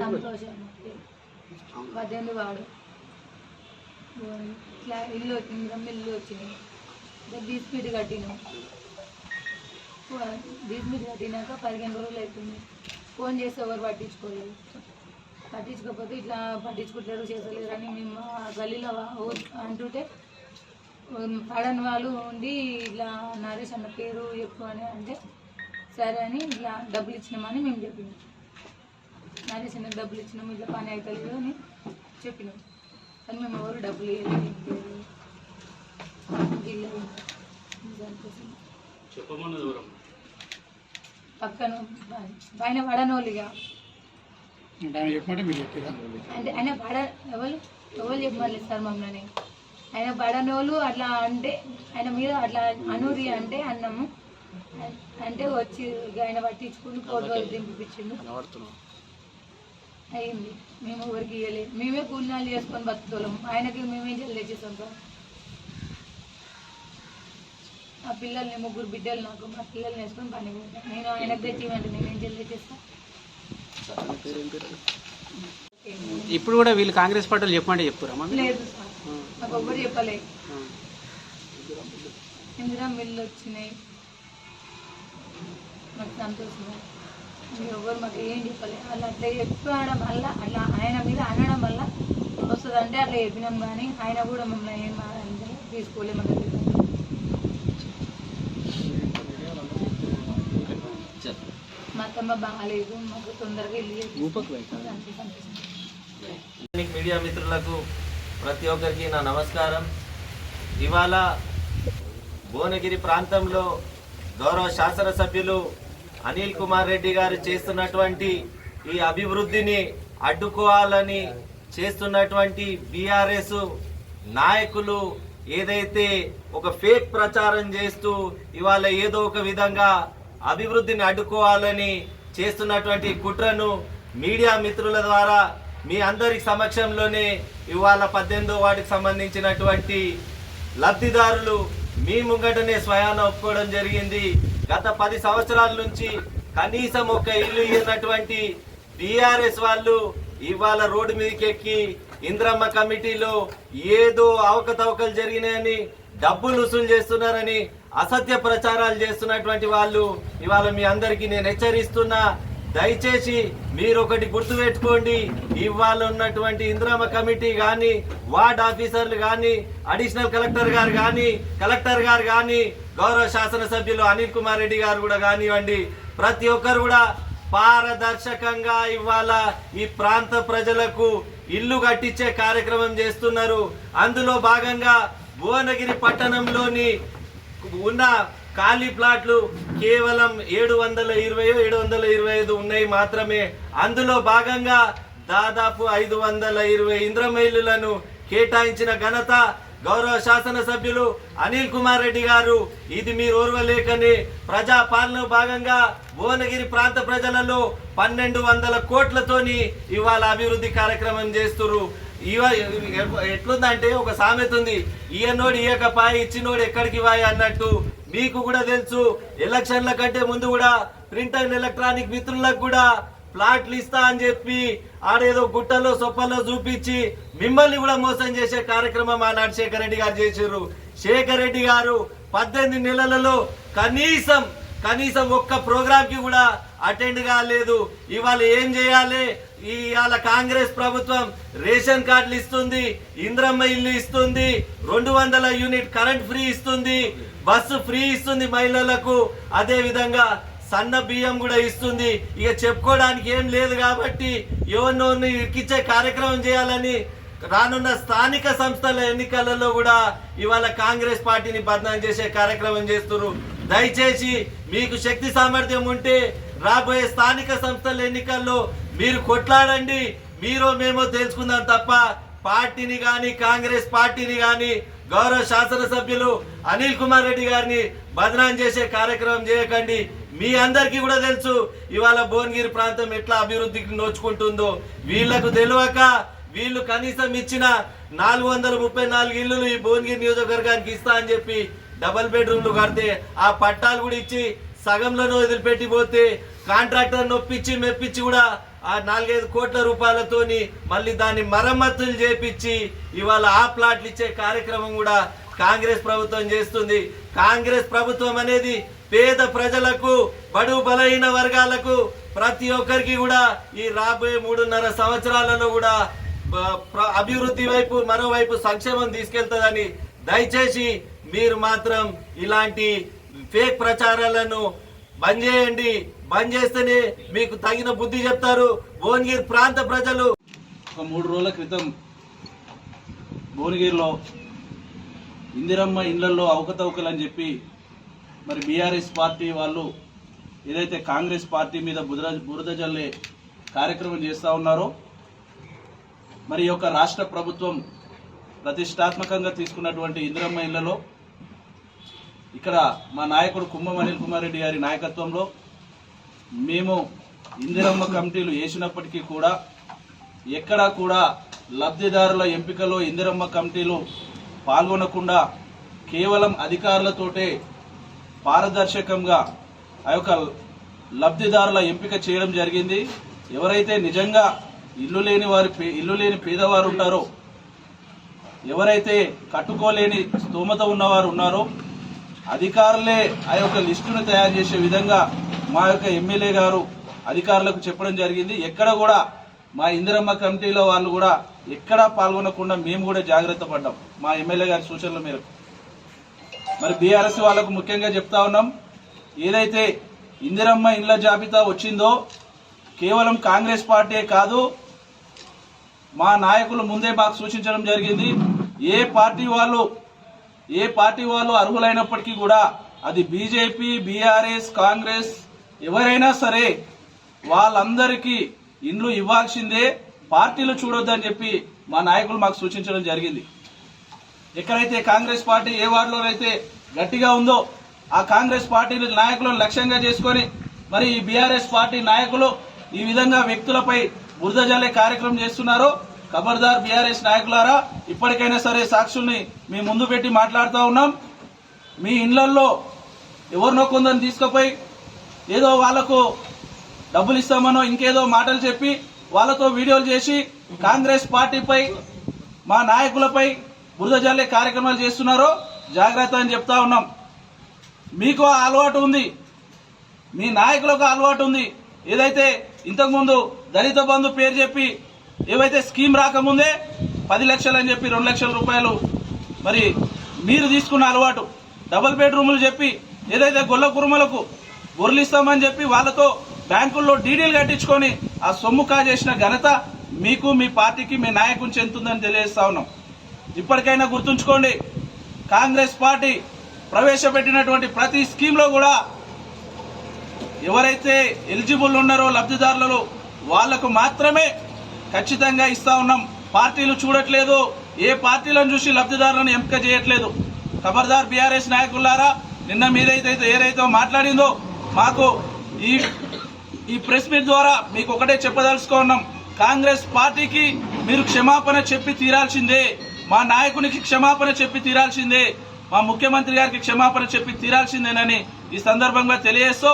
సంతోషం. పద్దెనిమిది వాడు ఇట్లా ఇల్లు వచ్చింది రమ్మ ఇల్లు వచ్చింది. బీస్పీడ్ కట్టినాం. బీస్పీడ్ కట్టినాక పదిహేను రోజులు అవుతుంది. ఫోన్ చేస్తే ఎవరు పట్టించుకోలేదు. పట్టించుకోకపోతే ఇట్లా పట్టించుకుంటారు చేసలేరు అని మేము ఆ గల్లీలో అంటుంటే పడని వాళ్ళు ఉండి ఇట్లా నరేష్ అన్న పేరు చెప్పు అని అంటే సరే అని ఇట్లా డబ్బులు ఇచ్చినామని మేము చెప్పినాం. నరేష్ అన్నకు డబ్బులు ఇచ్చినాము ఇట్లా పని అవుతలేదు అని చెప్పినాం. కానీ మేము ఎవరు డబ్బులు ఇవ్వలేదు. ఇల్లు పక్కన పైన పడనోళ్ళుగా అంటే ఆయన ఆయన పడ ఎవరు? ఎవరు చెప్పమలేదు సార్ మమ్మల్ని? ఆయన పడనోళ్ళు అట్లా అంటే ఆయన మీద అట్లా అనూరి అంటే అన్నాము. అంటే వచ్చి ఇక ఆయన పట్టించుకుని ఫోటో దింపించిండు అయింది మేము ఎవరికి ఇవ్వలేదు మేమే కూలినాలు చేసుకొని బతుకుతాం ఆయనకి మేమేం జల్ది చేసాం సార్. ఆ పిల్లల్ని ముగ్గురు బిడ్డలు నాకు మా పిల్లల్ని వేసుకొని పని పోతాను నేను ఆయనకు తెచ్చి ఇవ్వండి. నేనేం జల్ది చేస్తాను ఇప్పుడు కూడా వీళ్ళు కాంగ్రెస్ పార్టీలు చెప్పమంటే చెప్తారా లేదు సార్. నాకు ఎవ్వరు చెప్పలేదు ఇందిరా మిల్లు వచ్చినాయి. మాకు సంతోషం మీరు ఎవ్వరు మాకు ఏం చెప్పలేదు అలా అట్లా చెప్పడం వల్ల అట్లా ఆయన మీద అనడం వల్ల వస్తుంది అంటే అట్లా చెప్పినాం కానీ ఆయన కూడా మమ్మల్ని ఏం అనలేదు, తీసుకోలే మన దగ్గర మా అత్తమ్మ బాగాలేదు మాకు తొందరగా ఇల్లు మీడియా మిత్రులకు ప్రతి ఒక్కరికి నా నమస్కారం. ఇవాళ భువనగిరి ప్రాంతంలో గౌరవ శాసనసభ్యులు అనిల్ కుమార్ రెడ్డి గారు చేస్తున్నటువంటి ఈ అభివృద్ధిని అడ్డుకోవాలని చేస్తున్నటువంటి బీఆర్ఎస్ నాయకులు ఏదైతే ఒక ఫేక్ ప్రచారం చేస్తూ ఇవాళ ఏదో ఒక విధంగా అభివృద్ధిని అడ్డుకోవాలని చేస్తున్నటువంటి కుట్రను మీడియా మిత్రుల ద్వారా మీ అందరి సమక్షంలోనే ఇవాళ పద్దెనిమిదో వాటికి సంబంధించినటువంటి లబ్ధిదారులు మీ ముంగటనే స్వయాన ఒప్పుకోవడం జరిగింది. గత పది సంవత్సరాల నుంచి కనీసం ఒక ఇల్లు ఇవ్వనటువంటి బీఆర్ఎస్ వాళ్ళు ఇవాళ రోడ్డు మీదకి ఎక్కి ఇంద్రమ్మ కమిటీలో ఏదో అవకతవకలు జరిగినాయని డబ్బులు వసూలు చేస్తున్నారని అసత్య ప్రచారాలు చేస్తున్నటువంటి వాళ్ళు ఇవాళ మీ అందరికీ నేను హెచ్చరిస్తున్నా. దయచేసి మీరు ఒకటి గుర్తుపెట్టుకోండి ఇవాళ ఉన్నటువంటి ఇంద్రామ కమిటీ కానీ వార్డ్ ఆఫీసర్లు కానీ అడిషనల్ కలెక్టర్ గారు కానీ కలెక్టర్ గారు కానీ గౌరవ శాసనసభ్యులు అనిల్ కుమార్ రెడ్డి గారు కూడా కానివ్వండి ప్రతి ఒక్కరు కూడా పారదర్శకంగా ఇవాళ ఈ ప్రాంత ప్రజలకు ఇల్లు కట్టించే కార్యక్రమం చేస్తున్నారు. అందులో భాగంగా భువనగిరి పట్టణంలోని ఉన్న ఖాళీ ప్లాట్లు కేవలం ఏడు వందల ఇరవై ఏడు వందల ఇరవై ఐదు ఉన్నాయి మాత్రమే. అందులో భాగంగా దాదాపు ఐదు వందల ఇరవై ఇంద్రమైలులను కేటాయించిన ఘనత గౌరవ శాసనసభ్యులు అనిల్ కుమార్ రెడ్డి గారు. ఇది మీరు ఓర్వలేకనే ప్రజా పాలన భాగంగా భువనగిరి ప్రాంత ప్రజలలో పన్నెండు వందల కోట్లతోని ఇవాళ అభివృద్ధి కార్యక్రమం చేస్తున్నారు ఇవ ఎట్లుందంటే ఒక సామెత ఉంది. ఈయనోడు పాయ ఇచ్చినోడు ఎక్కడికి వాయి అన్నట్టు. మీకు కూడా తెలుసు ఎలక్షన్ల కంటే ముందు కూడా ప్రింట్ అండ్ ఎలక్ట్రానిక్ మిత్రులకు కూడా ప్లాట్లు ఇస్తా అని చెప్పి ఆడేదో గుట్టలో సొప్పలో చూపించి మిమ్మల్ని కూడా మోసం చేసే కార్యక్రమం ఆనాడు శేఖర్ రెడ్డి గారు చేశారు శేఖర్ రెడ్డి గారు పద్దెనిమిది నెలలలో కనీసం కనీసం ఒక్క ప్రోగ్రామ్కి కూడా అటెండ్ కాలేదు. ఇవాళ ఏం చేయాలి? ఇవాళ కాంగ్రెస్ ప్రభుత్వం రేషన్ కార్డులు ఇస్తుంది ఇంద్రమ్మ ఇల్లు ఇస్తుంది రెండు వందల యూనిట్ కరెంట్ ఫ్రీ ఇస్తుంది బస్సు ఫ్రీ ఇస్తుంది మహిళలకు అదే విధంగా సన్న బియ్యం కూడా ఇస్తుంది. ఇక చెప్పుకోవడానికి ఏం లేదు కాబట్టి ఎవరినోరిని ఇరికిచ్చే కార్యక్రమం చేయాలని రానున్న స్థానిక సంస్థల ఎన్నికలలో కూడా ఇవాళ కాంగ్రెస్ పార్టీని బదనాం చేసే కార్యక్రమం చేస్తున్నారు. దయచేసి మీకు శక్తి సామర్థ్యం ఉంటే రాబోయే స్థానిక సంస్థల ఎన్నికల్లో మీరు కొట్లాడండి మీరో మేమో తెలుసుకుందాం తప్ప పార్టీని కానీ కాంగ్రెస్ పార్టీని కానీ గౌరవ శాసనసభ్యులు అనిల్ కుమార్ రెడ్డి గారిని బదనాం చేసే కార్యక్రమం చేయకండి. మీ అందరికీ కూడా తెలుసు ఇవాళ భువనగిరి ప్రాంతం ఎట్లా అభివృద్ధికి నోచుకుంటుందో. వీళ్ళకు తెలియక వీళ్ళు కనీసం ఇచ్చిన నాలుగు వందల ముప్పై నాలుగు ఇల్లులు ఈ భువనగిరి నియోజకవర్గానికి ఇస్తా అని చెప్పి డబల్ బెడ్రూమ్లు కడితే ఆ పట్టాలు కూడా ఇచ్చి సగంలో వదిలిపెట్టి పోతే కాంట్రాక్టర్ నొప్పించి మెప్పించి కూడా ఆ నాలుగైదు కోట్ల రూపాయలతోని మళ్ళీ దాన్ని మరమ్మతులు చేపించి ఇవాళ ఆ ప్లాట్లు ఇచ్చే కార్యక్రమం కూడా కాంగ్రెస్ ప్రభుత్వం చేస్తుంది. కాంగ్రెస్ ప్రభుత్వం అనేది పేద ప్రజలకు బడు బలహీన వర్గాలకు ప్రతి ఒక్కరికి కూడా ఈ రాబోయే మూడున్నర సంవత్సరాలలో కూడా అభివృద్ధి వైపు మరోవైపు సంక్షేమం తీసుకెళ్తుందని దయచేసి మీరు మాత్రం ఇలాంటి ఫేక్ ప్రచారాలను బంద్ చేయండి. బంద్ చేస్తేనే మీకు తగిన బుద్ధి చెప్తారు. భువనగిరి ప్రాంత ప్రజలు. ఒక మూడు రోజుల క్రితం భువనగిరిలో ఇందిరమ్మ ఇళ్ళలో అవకతవకలని చెప్పి మరి బీఆర్ఎస్ పార్టీ వాళ్ళు ఏదైతే కాంగ్రెస్ పార్టీ మీద బురద బురద జల్లే కార్యక్రమం చేస్తూ ఉన్నారో మరి యొక్క రాష్ట్ర ప్రభుత్వం ప్రతిష్టాత్మకంగా తీసుకున్నటువంటి ఇందిరమ్మ ఇళ్ళలో ఇక్కడ మా నాయకుడు కుంభం అనిల్ కుమార్ రెడ్డి గారి నాయకత్వంలో మేము ఇందిరమ్మ కమిటీలు వేసినప్పటికీ కూడా ఎక్కడా కూడా లబ్ధిదారుల ఎంపికలో ఇందిరమ్మ కమిటీలు పాల్గొనకుండా కేవలం అధికారులతోటే పారదర్శకంగా ఆ యొక్క లబ్ధిదారుల ఎంపిక చేయడం జరిగింది. ఎవరైతే నిజంగా ఇల్లు లేని వారి పే- ఇల్లు లేని పేదవారు ఉంటారో ఎవరైతే కట్టుకోలేని స్తోమత ఉన్నవారు ఉన్నారో అధికారులే ఆ యొక్క లిస్టును తయారు చేసే విధంగా మా యొక్క ఎమ్మెల్యే గారు అధికారులకు చెప్పడం జరిగింది. ఎక్కడ కూడా మా ఇందిరమ్మ కమిటీలో వాళ్ళు కూడా ఎక్కడా పాల్గొనకుండా మేము కూడా జాగ్రత్త పడ్డాం మా ఎమ్మెల్యే గారి సూచనల మేరకు. మరి బీఆర్ఎస్ వాళ్ళకు ముఖ్యంగా చెప్తా ఉన్నాం ఏదైతే ఇందిరమ్మ ఇండ్ల జాబితా వచ్చిందో కేవలం కాంగ్రెస్ పార్టీ కాదు మా నాయకులు ముందే మాకు సూచించడం జరిగింది. ఏ పార్టీ వాళ్ళు ఏ పార్టీ వాళ్ళు అర్హులైనప్పటికీ కూడా అది బీజేపీ బీఆర్ఎస్ కాంగ్రెస్ ఎవరైనా సరే వాళ్ళందరికీ ఇండ్లు ఇవ్వాల్సిందే పార్టీలు చూడొద్దని చెప్పి మా నాయకులు మాకు సూచించడం జరిగింది. ఎక్కడైతే కాంగ్రెస్ పార్టీ ఏ వార్డులో అయితే గట్టిగా ఉందో ఆ కాంగ్రెస్ పార్టీ నాయకులను లక్ష్యంగా చేసుకొని మరి ఈ బీఆర్ఎస్ పార్టీ నాయకులు ఈ విధంగా వ్యక్తులపై బురద జల్లే కార్యక్రమం చేస్తున్నారో ఖబర్దార్ బీఆర్ఎస్ నాయకులారా ఇప్పటికైనా సరే సాక్షుల్ని మీ ముందు పెట్టి మాట్లాడుతూ ఉన్నాం. మీ ఇళ్ళల్లో ఎవరినో కొందరిని తీసుకుపోయి ఏదో వాళ్ళకు డబ్బులు ఇస్తామనో ఇంకేదో మాటలు చెప్పి వాళ్ళతో వీడియోలు చేసి కాంగ్రెస్ పార్టీపై మా నాయకులపై బురద జల్లే కార్యక్రమాలు చేస్తున్నారో జాగ్రత్త అని చెప్తా ఉన్నాం. మీకు ఆ అలవాటు ఉంది. మీ నాయకులకు అలవాటు ఉంది. ఏదైతే ఇంతకుముందు దళిత బంధు పేరు చెప్పి ఏవైతే స్కీమ్ రాకముందే పది లక్షలు అని చెప్పి రెండు లక్షల రూపాయలు మరి మీరు తీసుకున్న అలవాటు. డబుల్ బెడ్రూములు చెప్పి ఏదైతే గొల్ల కురుమలకు గొర్రెలు చెప్పి వాళ్ళతో బ్యాంకుల్లో డీడీలు కట్టించుకొని ఆ సొమ్ము కాజేసిన ఘనత మీకు మీ పార్టీకి మీ నాయకుని చెందుతుందని తెలియజేస్తా ఉన్నాం. ఇప్పటికైనా గుర్తుంచుకోండి కాంగ్రెస్ పార్టీ ప్రవేశపెట్టినటువంటి ప్రతి స్కీమ్లో కూడా ఎవరైతే ఎలిజిబుల్ ఉన్నారో లబ్ధిదారులలో వాళ్ళకు మాత్రమే ఖచ్చితంగా ఇస్తా ఉన్నాం. పార్టీలు చూడట్లేదు ఏ పార్టీలను చూసి లబ్ధిదారులను ఎంపిక చేయట్లేదు. ఖబర్దార్ బీఆర్ఎస్ నాయకులారా నిన్న మీరైతే ఏదైతే మాట్లాడిందో మాకు ఈ ఈ ప్రెస్ మీట్ ద్వారా మీకు ఒకటే చెప్పదలుచుకున్నాం. కాంగ్రెస్ పార్టీకి మీరు క్షమాపణ చెప్పి తీరాల్సిందే. మా నాయకునికి క్షమాపణ చెప్పి తీరాల్సిందే. మా ముఖ్యమంత్రి గారికి క్షమాపణ చెప్పి తీరాల్సిందేనని ఈ సందర్భంగా తెలియజేస్తూ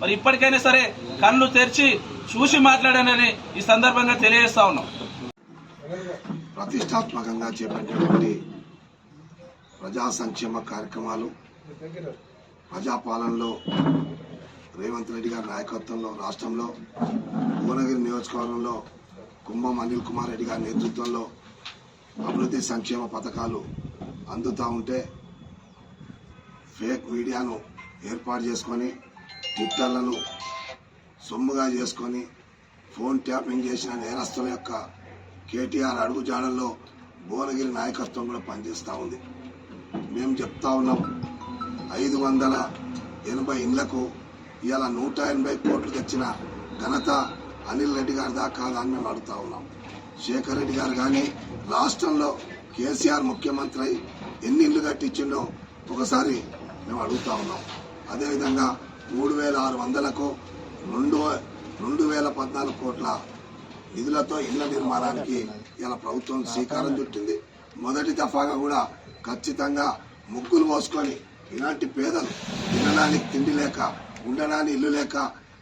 మరి ఇప్పటికైనా సరే కళ్ళు తెరిచి చూసి మాట్లాడానని ఈ సందర్భంగా తెలియజేస్తా ఉన్నాం. ప్రతిష్టాత్మకంగా చేపట్టినటువంటి ప్రజా సంక్షేమ కార్యక్రమాలు ప్రజాపాలనలో రేవంత్ రెడ్డి గారి నాయకత్వంలో రాష్ట్రంలో భువనగిరి నియోజకవర్గంలో కుంభం అనిల్ కుమార్ రెడ్డి గారి నేతృత్వంలో అభివృద్ధి సంక్షేమ పథకాలు అందుతూ ఉంటే ఫేక్ మీడియాను ఏర్పాటు చేసుకొని ట్విట్టర్లను సొమ్ముగా చేసుకొని ఫోన్ ట్యాపింగ్ చేసిన నేరస్తుల యొక్క కేటీఆర్ అడుగుజాడల్లో భువనగిరి నాయకత్వం కూడా పనిచేస్తూ ఉంది. మేము చెప్తా ఉన్నాం ఐదు వందల ఎనభై ఇళ్ళకు ఇవాళ నూట ఎనభై కోట్లు తెచ్చిన ఘనత అనిల్ రెడ్డి గారి దాకా కాదని మేము అడుగుతా ఉన్నాం. శేఖర్ రెడ్డి గారు కానీ రాష్ట్రంలో కేసీఆర్ ముఖ్యమంత్రి అయి ఎన్ని ఇల్లు కట్టించిండో ఒకసారి మేము అడుగుతా ఉన్నాం. అదేవిధంగా మూడు వేల ఆరు వందలకు రెండు రెండు వేల పద్నాలుగు కోట్ల నిధులతో ఇళ్ళ నిర్మాణానికి ఇలా ప్రభుత్వం శ్రీకారం చుట్టింది. మొదటి దఫాగా కూడా ఖచ్చితంగా ముగ్గులు పోసుకొని ఇలాంటి పేదలు తినడానికి తిండి లేక ఉండడానికి ఇల్లు లేక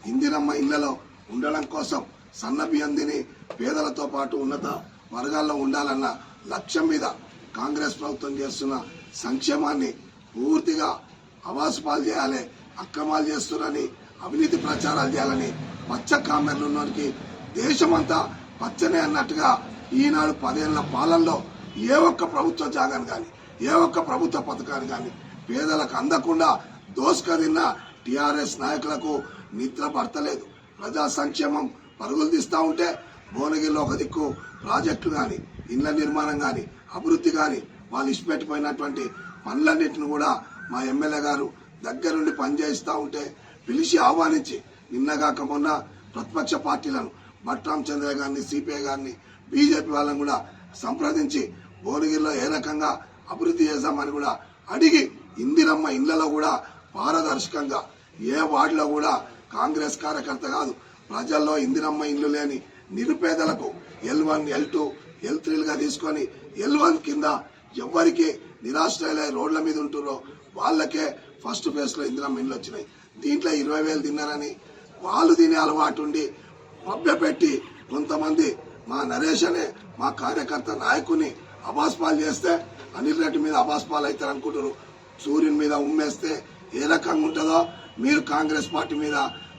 ఇందిరమ్మ ఇళ్ళలో ఉండడం కోసం సన్న తిని పేదలతో పాటు ఉన్నత వర్గాల్లో ఉండాలన్న లక్ష్యం మీద కాంగ్రెస్ ప్రభుత్వం చేస్తున్న సంక్షేమాన్ని పూర్తిగా అవాసు పాలు చేయాలి అక్రమాలు చేస్తున్నారని అవినీతి ప్రచారాలు చేయాలని పచ్చ కామెర్లున్నోనికి దేశమంతా పచ్చనే అన్నట్టుగా ఈనాడు పదేళ్ళ పాలనలో ఏ ఒక్క ప్రభుత్వ జాగాను కానీ ఏ ఒక్క ప్రభుత్వ పథకాన్ని కానీ పేదలకు అందకుండా దోసుక తిన్న టిఆర్ఎస్ నాయకులకు నిద్ర పడతలేదు. ప్రజా సంక్షేమం పరుగులు తీస్తూ ఉంటే భువనగిరిలో ఒక దిక్కు ప్రాజెక్టులు కానీ ఇండ్ల నిర్మాణం కానీ అభివృద్ధి కానీ వాళ్ళు ఇష్టపెట్టిపోయినటువంటి పనులన్నింటిని కూడా మా ఎమ్మెల్యే గారు దగ్గరుండి పనిచేయిస్తా ఉంటే పిలిచి ఆహ్వానించి నిన్నగాక మొన్న ప్రతిపక్ష పార్టీలను భట్రాం చంద్ర గారిని సిపిఐ గారిని బీజేపీ వాళ్ళని కూడా సంప్రదించి భువనగిరిలో ఏ రకంగా అభివృద్ధి చేశామని కూడా అడిగి ఇందిరమ్మ ఇళ్ళలో కూడా పారదర్శకంగా ఏ వార్డులో కూడా కాంగ్రెస్ కార్యకర్త కాదు. ప్రజల్లో ఇందిరమ్మ ఇల్లు లేని నిరుపేదలకు L one L two L త్రీలుగా తీసుకొని ఎల్ వన్ కింద ఎవరికి నిరాశ్రయులై రోడ్ల మీద ఉంటురో వాళ్ళకే ఫస్ట్ ఫేజ్లో ఇందిరమ్మ ఇల్లు వచ్చినాయి. దీంట్లో ఇరవై వేలు తిన్నారని వాళ్ళు తినే అలవాటు ఉండి మభ్యపెట్టి కొంతమంది మా నరేష్ అనే మా కార్యకర్త నాయకుని అబాస్పాలు చేస్తే అనిల్ రెడ్డి మీద అబాస్పాలు అవుతారు అనుకుంటారు సూర్యుని మీద ఉమ్మేస్తే ఏ రకంగా ఉంటుందో మీరు కాంగ్రెస్ పార్టీ మీద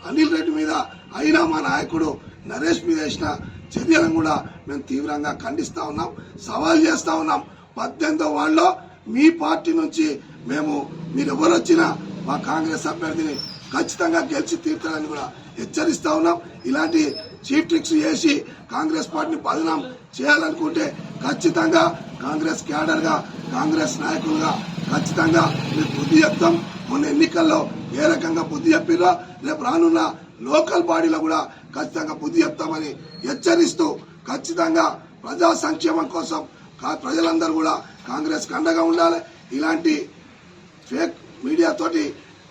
అనిల్ రెడ్డి మీద అయినా మా నాయకుడు నరేష్ మీద వేసిన చర్యలను కూడా మేము తీవ్రంగా ఖండిస్తా ఉన్నాం సవాల్ చేస్తా ఉన్నాం. పద్దెనిమిదో వాళ్ళలో మీ పార్టీ నుంచి మేము మీరు ఎవరు వచ్చినా మా కాంగ్రెస్ అభ్యర్థిని ఖచ్చితంగా గెలిచి తీర్చాలని కూడా హెచ్చరిస్తా ఉన్నాం. ఇలాంటి చీఫ్ ట్రిక్స్ చేసి కాంగ్రెస్ పార్టీని బదనాం చేయాలనుకుంటే ఖచ్చితంగా కాంగ్రెస్ క్యాడర్గా కాంగ్రెస్ నాయకులుగా ఖచ్చితంగా మీరు బుద్ధి చెప్తాం. మొన్న ఎన్నికల్లో ఏ రకంగా బుద్ధి చెప్పినా రేపు రానున్న లోకల్ బాడీలో కూడా ఖచ్చితంగా బుద్ధి చెప్తామని హెచ్చరిస్తూ ఖచ్చితంగా ప్రజా సంక్షేమం కోసం ప్రజలందరూ కూడా కాంగ్రెస్ అండగా ఉండాలి. ఇలాంటి ఫేక్ మీడియాతోటి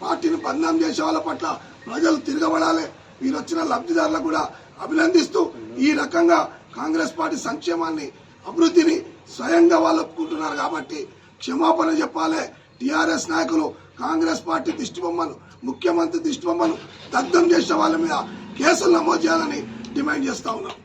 పార్టీని బదనాం చేసే వాళ్ళ పట్ల ప్రజలు తిరగబడాలి. వీరు వచ్చిన లబ్ధిదారులకు కూడా అభినందిస్తూ ఈ రకంగా కాంగ్రెస్ పార్టీ సంక్షేమాన్ని అభివృద్ధిని స్వయంగా వాళ్ళు ఒప్పుకుంటున్నారు కాబట్టి క్షమాపణ చెప్పాలి. టిఆర్ఎస్ నాయకులు కాంగ్రెస్ పార్టీ దిష్టిబొమ్మను ముఖ్యమంత్రి దిష్టిబొమ్మను దగ్ధం చేసిన వాళ్ళ మీద కేసులు నమోదు చేయాలని డిమాండ్ చేస్తా ఉన్నాం.